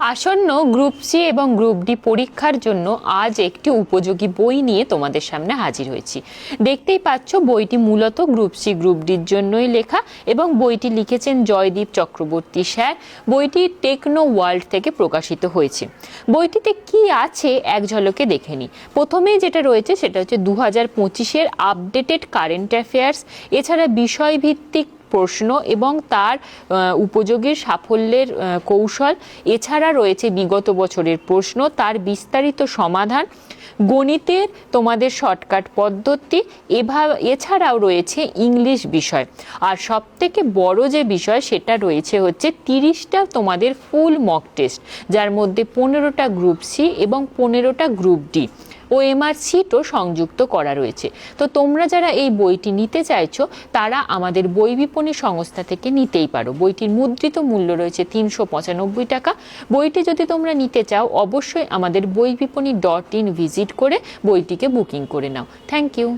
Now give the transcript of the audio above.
আসন্ন group C এবং group D পরীক্ষার জন্য আজ একটি উপযোগী বই নিয়ে তোমাদের সামনে হাজির হয়েছি। দেখতেই পাচ্ছ বইটি মূলত গ্রুপ সি গ্রুপ ডির জন্যই লেখা এবং বইটি লিখেছেন জয়দীপ চক্রবর্তী স্যার। বইটি টেকনো ওয়ার্ল্ড থেকে প্রকাশিত হয়েছে। বইটিতে কি আছে এক ঝলকে দেখে নিই। প্রথমেই যেটা রয়েছে সেটা হচ্ছে দু হাজার পঁচিশের আপডেটেড কারেন্ট অ্যাফেয়ার্স। এছাড়া বিষয়ভিত্তিক প্রশ্ন এবং তার উপযোগের সাফল্যের কৌশল। এছাড়া রয়েছে বিগত বছরের প্রশ্ন, তার বিস্তারিত সমাধান, গণিতের তোমাদের শর্টকাট পদ্ধতি এভাবে এছাড়াও রয়েছে ইংলিশ বিষয়। আর সব থেকে বড় যে বিষয়, সেটা রয়েছে হচ্ছে তিরিশটা তোমাদের ফুল মক টেস্ট যার মধ্যে পনেরোটা গ্রুপ সি এবং পনেরোটা গ্রুপ ডি ও এমআর সিটও সংযুক্ত করা রয়েছে। তো তোমরা যারা এই বইটি নিতে চাইছো, তারা আমাদের বই বিপণী সংস্থা থেকে নিতেই পারো। বইটির মুদ্রিত মূল্য রয়েছে তিনশো পঁচানব্বই টাকা। বইটি যদি তোমরা নিতে চাও, অবশ্যই আমাদের বই বিপণী ডট ইন ভিজিট করে বইটিকে বুকিং করে নাও। Thank you.